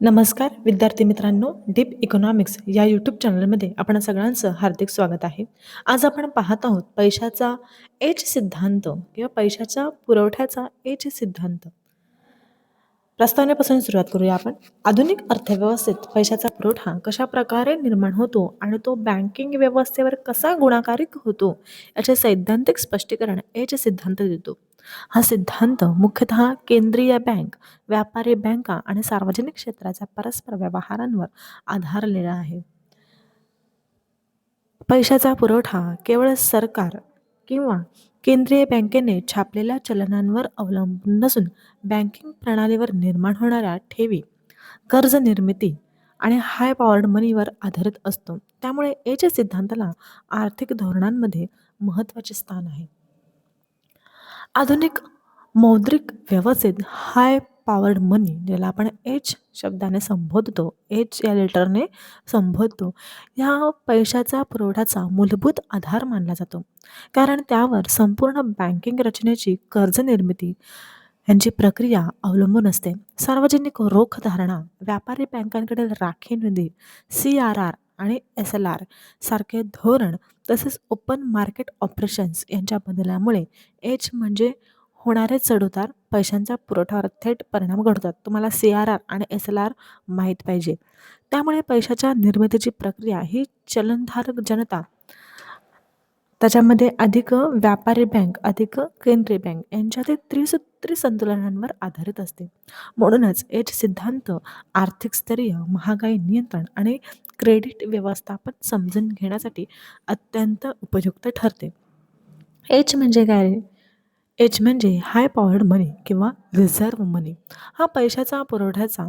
नमस्कार विद्यार्थी मित्रांनो डीप इकॉनॉमिक्स या यूट्यूब चॅनलमध्ये आपण सगळ्यांचं हार्दिक स्वागत आहे. आज आपण पाहत आहोत पैशाचा एच सिद्धांत किंवा पैशाच्या पुरवठ्याचा एच सिद्धांत. प्रस्तावनेपासून सुरुवात करूया आपण. आधुनिक अर्थव्यवस्थेत पैशाचा पुरवठा कशा प्रकारे निर्माण होतो आणि तो बँकिंग व्यवस्थेवर कसा गुणाकारिक होतो याचे सैद्धांतिक स्पष्टीकरण एच सिद्धांत देतो. हा सिद्धांत मुख्यतः केंद्रीय बँक व्यापारी बँका आणि सार्वजनिक क्षेत्राच्या परस्पर व्यवहारांवर आधारलेला आहे. पैशाचा पुरवठा केवळ सरकार किंवा केंद्रीय बँकेने छापलेल्या चलनांवर अवलंबून नसून बँकिंग प्रणालीवर निर्माण होणाऱ्या ठेवी कर्ज निर्मिती आणि हाय पॉवर्ड मनीवर आधारित असतो. त्यामुळे एच्या सिद्धांताला आर्थिक धोरणांमध्ये महत्त्वाचे स्थान आहे. आधुनिक मौद्रिक व्यवस्थेत हाय पॉवर्ड मनी ज्याला आपण एच शब्दाने संबोधतो एच या लेटरने संबोधतो ह्या पैशाचा पुरवठ्याचा मूलभूत आधार मानला जातो. कारण त्यावर संपूर्ण बँकिंग रचनेची कर्ज निर्मिती यांची प्रक्रिया अवलंबून असते. सार्वजनिक रोख धारणा व्यापारी बँकांकडील राखीव निधी सी आर आर आणि एस एल आर सारखे धोरण तसेच ओपन मार्केट ऑपरेशन्स यांच्या बदलामुळे एच म्हणजे होणारे चढउतार पैशांच्या पुरवठ्यावर थेट परिणाम घडतात तुम्हाला सी आर आर आणि एस एल आर माहीत पाहिजे. त्यामुळे पैशाच्या निर्मितीची प्रक्रिया ही चलनधारक जनता त्याच्यामध्ये अधिक व्यापारी बँक अधिक केंद्रीय बँक यांच्यातील त्रिसूत्री संतुलनांवर आधारित असते. म्हणूनच एच सिद्धांत आर्थिक स्तरीय महागाई नियंत्रण आणि क्रेडिट व्यवस्थापन समजून घेण्यासाठी अत्यंत उपयुक्त ठरते. एच म्हणजे काय एच म्हणजे हाय पॉवर्ड मनी किंवा रिझर्व्ह मनी हा पैशाचा पुरवठ्याचा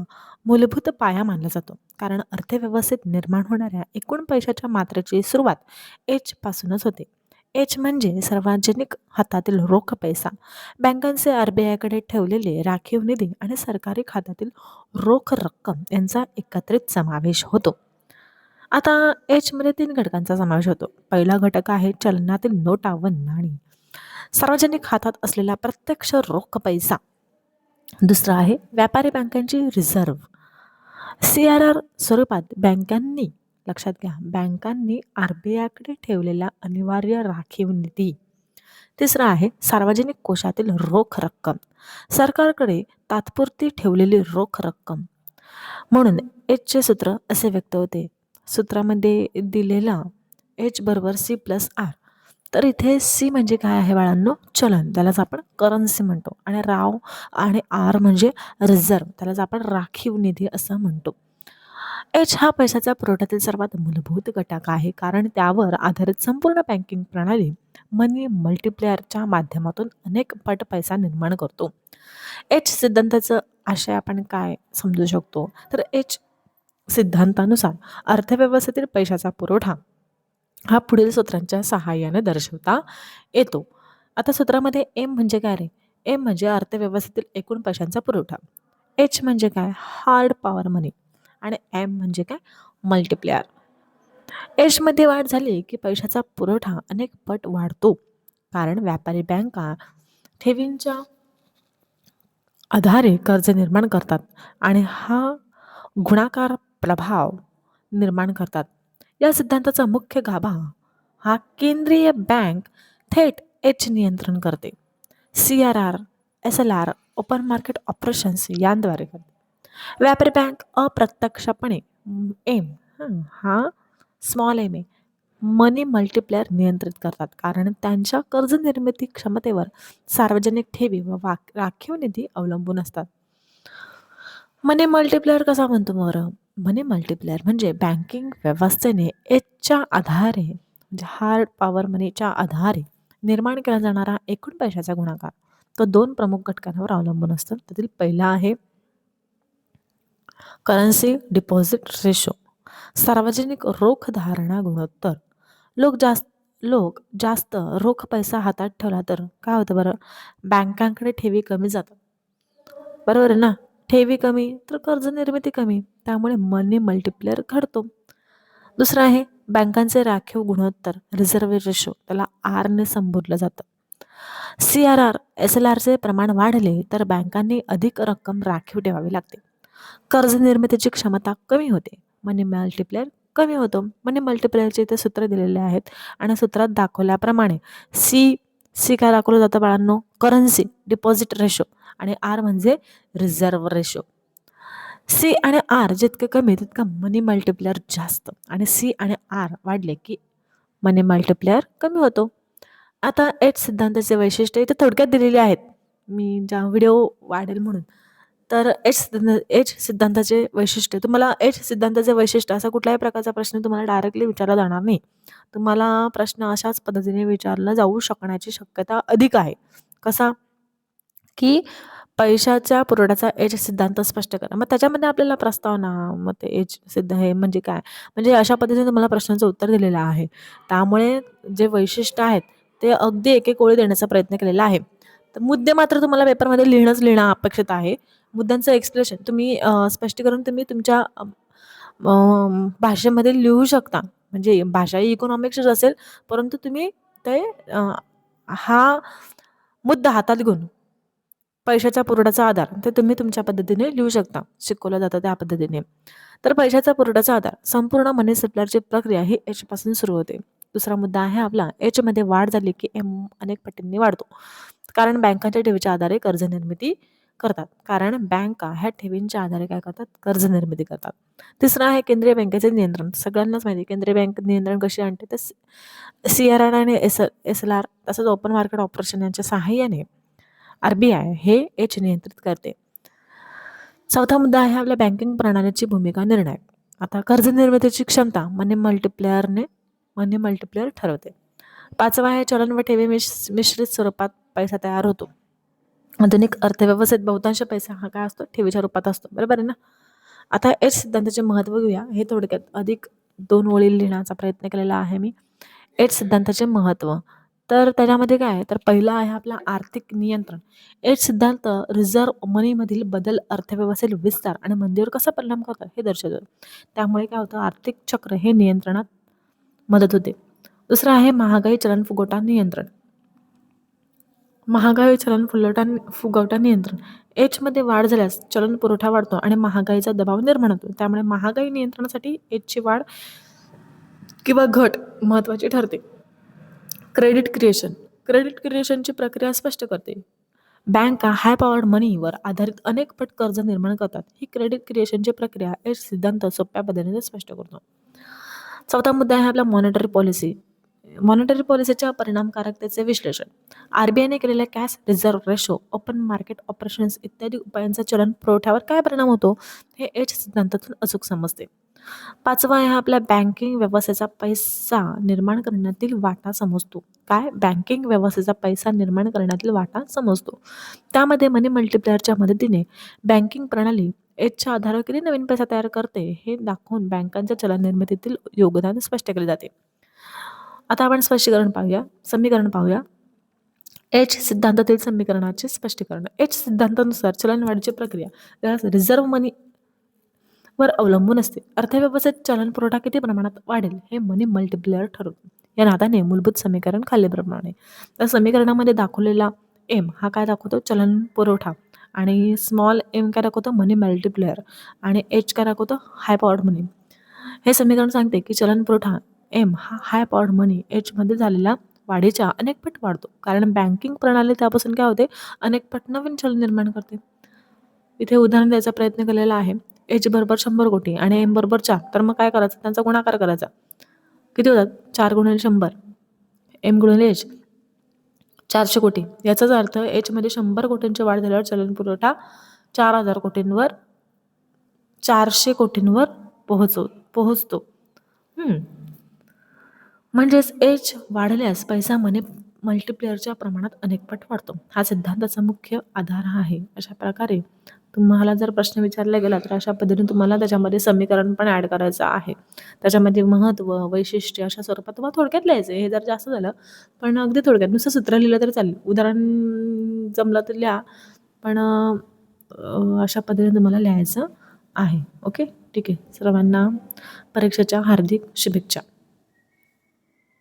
मूलभूत पाया मानला जातो. कारण अर्थव्यवस्थेत निर्माण होणाऱ्या एकूण पैशाच्या मात्रेची सुरुवात एचपासूनच होते. एच म्हणजे सार्वजनिक हातातील रोख पैसा. बँकांचे आर बी आयकडे ठेवलेले राखीव निधी आणि सरकारी खात्यातील रोख रक्कम यांचा एकत्रित समावेश होतो. आता एचमध्ये तीन घटकांचा समावेश होतो. पहिला घटक आहे चलनातील नोटा व नाणी सार्वजनिक हातात असलेला प्रत्यक्ष रोख पैसा. दुसरा आहे व्यापारी बँकांची रिझर्व्ह. सी आर आर स्वरूपात बँकांनी लक्षात घ्या. बँकांनी आर बी आयकडे ठेवलेला अनिवार्य राखीव निधी. तिसरा आहे सार्वजनिक कोशातील रोख रक्कम. सरकारकडे तात्पुरती ठेवलेली रोख रक्कम. म्हणून एचचे सूत्र असे व्यक्त होते. सूत्रामध्ये दिलेला एच बरोबर सी प्लस आर तर इथे सी म्हणजे काय आहे बाळांनो? चलन. त्यालाच आपण करन्सी म्हणतो. आणि राव आणि आर म्हणजे रिझर्व त्यालाच आपण राखीव निधी असं म्हणतो. एच हा पैशाचा पुरवठ्यातील सर्वात मूलभूत घटक आहे. कारण त्यावर आधारित संपूर्ण बँकिंग प्रणाली मनी मल्टिप्लेअरच्या माध्यमातून अनेक पट पैसा निर्माण करतो. एच सिद्धांताचं आशय आपण काय समजू शकतो? तर एच सिद्धांतानुसार अर्थव्यवस्थेतील पैशाचा पुरवठा हा पुढील सूत्रांच्या सहाय्याने दर्शवता येतो. आता सूत्रामध्ये एम म्हणजे काय रे? एम म्हणजे अर्थव्यवस्थेतील एकूण पैशांचा पुरवठा. एच म्हणजे काय? हार्ड पॉवर मनी आणि एम म्हणजे काय? मल्टिप्लेअर एशमध्ये वाढ झाली की पैशाचा पुरवठा अनेक पट वाढतो. कारण व्यापारी बँका ठेवींच्या आधारे कर्ज निर्माण करतात आणि हा गुणाकार प्रभाव निर्माण करतात. या सिद्धांताचा मुख्य गाभा हा केंद्रीय बँक थेट एच नियंत्रण करते. C R R S L R open market operations यांद्वारे करते. व्यापारी बँक अप्रत्यक्षपणे एम हा स्मॉल एम ए. मनी मल्टिप्लेअर नियंत्रित करतात. कारण त्यांच्या कर्ज निर्मिती क्षमतेवर सार्वजनिक ठेवी व वाक राखीव निधी अवलंबून असतात. मनी मल्टिप्लेअर कसा म्हणतो बरं मनी मल्टिप्लेअर म्हणजे बँकिंग व्यवस्थेने एचच्या आधारे म्हणजे हार्ड पॉवर मनीच्या आधारे निर्माण केला जाणारा एकूण पैशाचा गुणाकार. तो दोन प्रमुख घटकांवर अवलंबून असतो. त्यातील पहिला आहे करन्सी डिपॉझिट रेशो सार्वजनिक रोख धारणा गुणोत्तर. लोक जास्त लोक जास्त रोख पैसा हातात ठेवला तर काय होतं बरं? बँकांकडे ठेवी कमी जातात. बरोबर ना? ठेवी कमी तर कर्ज निर्मिती कमी. त्यामुळे मनी मल्टिप्लेअर घडतो. दुसरं आहे बँकांचे राखीव गुणोत्तर रिझर्व्ह रेशो त्याला आरने संबोधलं जातं. C R R S L आरचे प्रमाण वाढले तर बँकांनी अधिक रक्कम राखीव ठेवावी लागते. कर्ज निर्मितीची क्षमता कमी होते. मनी मल्टिप्लेअर कमी होतो. मनी मल्टिप्लेअरचे इथे सूत्र दिलेले आहेत आणि सूत्रात दाखवल्याप्रमाणे सी सी काय दाखवलं जातं बाळांनो? करन्सी डिपॉझिट रेशो आणि आर म्हणजे रिझर्व रेशो सी आणि आर जितके कमी तितकं मनी मल्टिप्लेअर जास्त. आणि सी आणि आर वाढले की मनी मल्टिप्लेअर कमी होतो. आता एच सिद्धांताचे वैशिष्ट्य इथे थोडक्यात दिलेले आहेत. मी ज्या व्हिडिओ वाढेल म्हणून तर एच सिद्धांत एच सिद्धांताचे वैशिष्ट्य. तुम्हाला एच सिद्धांताचे वैशिष्ट्य असा कुठल्याही प्रकारचा प्रश्न तुम्हाला डायरेक्टली विचारला जाणार नाही. तुम्हाला प्रश्न अशाच पद्धतीने विचारला जाऊ शकण्याची शक्यता अधिक आहे. कसा? की पैशाच्या पुरवठ्याचा एच सिद्धांत स्पष्ट करा. मग त्याच्यामध्ये आपल्याला प्रस्तावना मग ते एच सिद्ध हे म्हणजे काय? म्हणजे अशा पद्धतीने तुम्हाला प्रश्नाचं उत्तर दिलेलं आहे. त्यामुळे जे वैशिष्ट्य आहेत ते अगदी एक एक ओळी देण्याचा प्रयत्न केलेला आहे. तर मुद्दे मात्र तुम्हाला पेपरमध्ये लिहिणंच लिहिणं अपेक्षित आहे. मुद्द्यांचं एक्सप्रेशन तुम्ही स्पष्टीकरण तुम्ही तुमच्या भाषेमध्ये लिहू शकता. म्हणजे भाषा ही इकॉनॉमिक्सच असेल परंतु तुम्ही ते हा मुद्दा हातात घेऊन पैशाच्या पुरवठ्याचा आधार ते तुम्ही तुमच्या पद्धतीने लिहू शकता. शिकवलं जातं त्या पद्धतीने. तर पैशाचा पुरवठ्याचा आधार संपूर्ण मनी सप्लायरची प्रक्रिया ही एचपासून सुरू होते. दुसरा मुद्दा आहे आपला एचमध्ये वाढ झाली की एम अनेक पटींनी वाढतो. कारण बँकांच्या ठेवीच्या आधारे कर्ज निर्मिती करतात. कारण बँका ह्या ठेवींच्या आधारे काय करतात? कर्ज निर्मिती करतात. तिसरं आहे केंद्रीय बँकेचे नियंत्रण. सगळ्यांनाच माहिती केंद्रीय बँक नियंत्रण कशी आणते? तर सी आर आर आणि एस एस एल आर तसंच ओपन मार्केट ऑपरेशन यांच्या सहाय्याने आर बी आय हे एच नियंत्रित करते. चौथा मुद्दा आहे आपल्या बँकिंग प्रणालीची भूमिका निर्णायक आता कर्ज निर्मितीची क्षमता मनी मल्टिप्लेअरने मनी मल्टिप्लेअर ठरवते. पाचवा आहे चलन व ठेवी मिश मिश्रित स्वरूपात पैसा तयार होतो. आधुनिक अर्थव्यवस्थेत बहुतांश पैसा हा काय असतो? ठेवीच्या रूपात असतो. बरोबर आहे ना? आता एच सिद्धांताचे महत्त्व घेऊया. हे थोडक्यात अधिक दोन ओळी लिहिण्याचा प्रयत्न केलेला आहे मी. एट सिद्धांताचे महत्त्व. तर त्याच्यामध्ये काय आहे? तर पहिला आहे आपला आर्थिक नियंत्रण. एट सिद्धांत रिझर्व्ह मनीमधील बदल अर्थव्यवस्थेत विस्तार आणि मंदीवर कसा परिणाम करतात हे दर्शवतो. त्यामुळे काय होतं? आर्थिक चक्र हे नियंत्रणात मदत होते. दुसरं आहे महागाई चलन फुगोटा नियंत्रण. महागाई चलन फुलवटा फुगवटा नियंत्रण. एचमध्ये वाढ झाल्यास चलन पुरवठा वाढतो आणि महागाईचा दबाव निर्माण होतो. त्यामुळे महागाई नियंत्रणासाठी एचची वाढ किंवा घट महत्त्वाची ठरते. क्रेडिट क्रिएशन क्रेडिट क्रिएशनची प्रक्रिया स्पष्ट करते. बँका हाय पॉवर्ड मनीवर आधारित अनेक पट कर्ज निर्माण करतात. ही क्रेडिट क्रिएशनची प्रक्रिया एच सिद्धांत सोप्या पद्धतीने स्पष्ट करतो. चौथा मुद्दा आहे आपला मॉनिटरी पॉलिसी मॉनिटरी पॉलिसीच्या परिणामकारकतेचे विश्लेषण. आर बी आयने केलेल्या cash reserve ratio open market operations इत्यादी उपायांचा चलन पुरवठ्यावर काय परिणाम होतो हे एच सिद्धांतातून अचूक समजते. पाचवा आहे आपल्या बँकिंग व्यवस्थेचा पैसा निर्माण करण्यातील वाटा समजतो. काय? बँकिंग व्यवस्थेचा पैसा निर्माण करण्यातील वाटा समजतो. त्यामध्ये मनी मल्टिप्लेअरच्या मदतीने बँकिंग प्रणाली एचच्या आधारावर किती नवीन पैसा तयार करते हे दाखवून बँकांच्या चलन निर्मितीतील योगदान स्पष्ट केले जाते. आता आपण स्पष्टीकरण पाहूया समीकरण पाहूया. एच सिद्धांतातील समीकरणाचे स्पष्टीकरण. एच सिद्धांतानुसार चलनवाढीची प्रक्रिया रिझर्व्ह मनी वर अवलंबून असते. अर्थव्यवस्थेत चलन पुरवठा किती प्रमाणात वाढेल हे मनी मल्टिप्लेअर ठरवते. या नात्याने मूलभूत समीकरण खालीलप्रमाणे. तर समीकरणामध्ये दाखवलेला एम हा काय दाखवतो? चलन पुरवठा. आणि स्मॉल एम काय दाखवतो? मनी मल्टिप्लेअर आणि एच काय दाखवतो? हाय पॉवर्ड मनी हे समीकरण सांगते की चलन पुरवठा एम हा हाय पॉड मनी एचमध्ये झालेला वाढीच्या अनेक पट वाढतो. कारण बँकिंग प्रणाली त्यापासून काय होते? अनेक पट नवीन चलन निर्माण करते. इथे उदाहरण द्यायचा प्रयत्न केलेला आहे. एच बरोबर शंभर कोटी आणि एम बरोबर चार. तर मग काय करायचं? त्यांचा गुणाकार करायचा. किती होतात? चार गुणिले शंभर. एम गुणिले एच चारशे कोटी. याचाच अर्थ एचमध्ये शंभर कोटींची वाढ झाल्यावर चलन पुरवठा चार हजार कोटींवर चारशे कोटींवर पोहोचव पोहोचतो. म्हणजेच एज वाढल्यास पैसा मने मल्टिप्लेअरच्या प्रमाणात अनेकपट वाढतो. हा सिद्धांताचा मुख्य आधार आहे. अशा प्रकारे तुम्हाला जर प्रश्न विचारला गेला तर अशा पद्धतीने तुम्हाला त्याच्यामध्ये समीकरण पण ॲड करायचं आहे. त्याच्यामध्ये महत्त्व वैशिष्ट्य अशा स्वरूपात तुम्हाला थोडक्यात लिहायचं हे जर जास्त झालं पण अगदी थोडक्यात नुसतं सूत्र लिहिलं तरी चालेल. उदाहरण जमलं तर लिहा. पण अशा पद्धतीने तुम्हाला लिहायचं आहे. ओके? ठीक आहे. सर्वांना परीक्षेच्या हार्दिक शुभेच्छा.